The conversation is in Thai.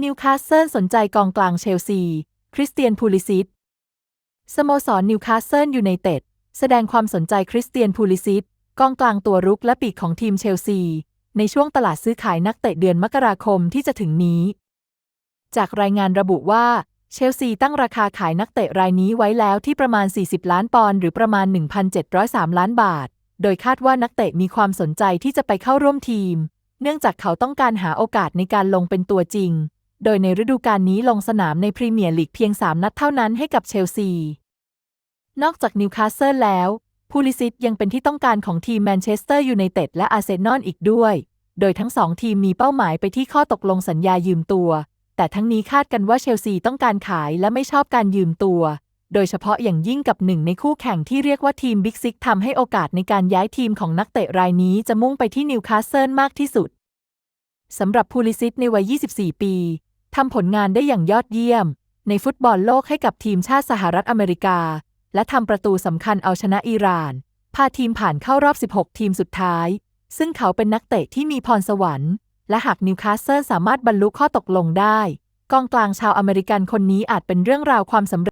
นิวคาสเซิลสนใจกองกลางเชลซี คริสเตียนพูลิซิตสโมสรนิวคาสเซิลยูไนเต็ดแสดงความสนใจคริสเตียนพูลิซิตกองกลางตัวรุกและปีกของทีมเชลซี ในช่วงตลาดซื้อขายนักเตะเดือนมกราคมที่จะถึงนี้ จากรายงานระบุว่า เชลซีตั้งราคาขายนักเตะรายนี้ไว้แล้วที่ประมาณ 40 ล้านปอนด์หรือประมาณ 1,703 ล้านบาท โดยคาดว่านักเตะมีความสนใจที่จะไปเข้าร่วมทีม เนื่องจากเขาต้องการหาโอกาสในการลงเป็นตัวจริง โดยในฤดูกาลนี้ลงสนามในพรีเมียร์ลีกเพียง 3 นัดเท่านั้นให้กับเชลซี นอกจากนิวคาสเซิลแล้ว พูลิซิตยังเป็นที่ต้องการของทีมแมนเชสเตอร์ยูไนเต็ดและอาร์เซนอลอีกด้วย โดยทั้งสองทีมมีเป้าหมายไปที่ข้อตกลงสัญญายืมตัว แต่ทั้งนี้คาดกันว่าเชลซีต้องการขายและไม่ชอบการยืมตัว โดยเฉพาะอย่างยิ่งกับหนึ่งในคู่แข่งที่เรียกว่าทีมบิ๊กซิกทำให้โอกาสในการย้ายทีมของนักเตะรายนี้จะมุ่งไปที่นิวคาสเซิลมากที่สุดสำหรับพูลิซิตในวัย 24 ปี ทำผลงานได้อย่างยอดเยี่ยม ในฟุตบอลโลกให้กับทีมชาติสหรัฐอเมริกา และทำประตูสำคัญเอาชนะอิหร่าน พาทีมผ่านเข้ารอบ 16 ทีมสุดท้าย ซึ่งเขาเป็นนักเตะที่มีพรสวรรค์ และหากนิวคาสเซิลสามารถบรรลุข้อตกลงได้ กองกลางชาวอเมริกันคนนี้อาจเป็นเรื่องราวความสำเร็จ